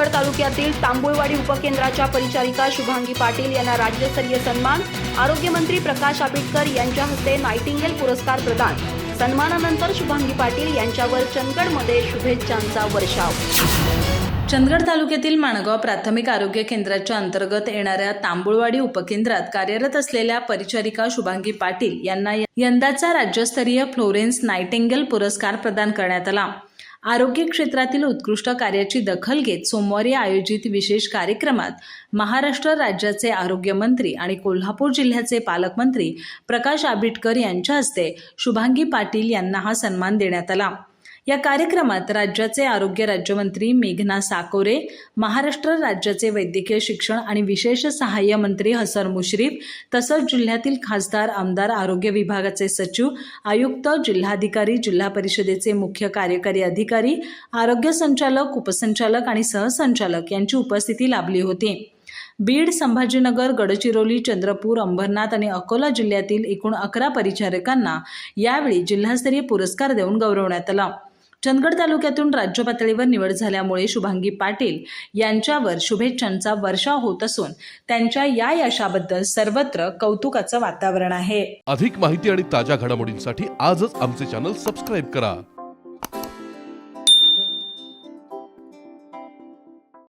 चंदगड तालुक्यातील तांबुळवाडी उपकेंद्राच्या परिचारिका शुभांगी पाटील यांना राज्यस्तरीय सन्मान. आरोग्यमंत्री प्रकाश आंबेडकर यांच्या हस्ते नायटिंगेल पुरस्कार प्रदान. सन्मानानंतर शुभांगी पाटील यांच्यावर चंदगडमध्ये शुभेच्छांचा वर्षाव. चंदगड तालुक्यातील माणगाव प्राथमिक आरोग्य केंद्राच्या अंतर्गत येणाऱ्या तांबुळवाडी उपकेंद्रात कार्यरत असलेल्या परिचारिका शुभांगी पाटील यांना यंदाचा राज्यस्तरीय फ्लोरेन्स नायटिंगेल पुरस्कार प्रदान करण्यात आला. आरोग्य क्षेत्रातील उत्कृष्ट कार्याची दखल घेत सोमवारी आयोजित विशेष कार्यक्रमात महाराष्ट्र राज्याचे आरोग्यमंत्री आणि कोल्हापूर जिल्ह्याचे पालकमंत्री प्रकाश आंबेडकर यांच्या हस्ते शुभांगी पाटील यांना हा सन्मान देण्यात आला. या कार्यक्रमात राज्याचे आरोग्य राज्यमंत्री मेघना साकोरे महाराष्ट्र राज्याचे वैद्यकीय शिक्षण आणि विशेष सहाय्य मंत्री हसन मुश्रीफ तसंच जिल्ह्यातील खासदार आमदार आरोग्य विभागाचे सचिव आयुक्त जिल्हाधिकारी जिल्हा परिषदेचे मुख्य कार्यकारी अधिकारी आरोग्य संचालक उपसंचालक आणि सहसंचालक यांची उपस्थिती लाभली होती. बीड संभाजीनगर गडचिरोली चंद्रपूर अंबरनाथ आणि अकोला जिल्ह्यातील एकूण अकरा परिचारकांना यावेळी जिल्हास्तरीय पुरस्कार देऊन गौरवण्यात आला. चंदगड तालुक्यातून राज्य पातळीवर निवड झाल्यामुळे शुभांगी पाटील यांच्यावर शुभेच्छांचा वर्षाव होत असून त्यांच्या या यशाबद्दल सर्वत्र कौतुकाचं वातावरण आहे. अधिक माहिती आणि ताज्या घडामोडींसाठी आजच आमचे चॅनल सबस्क्राईब करा.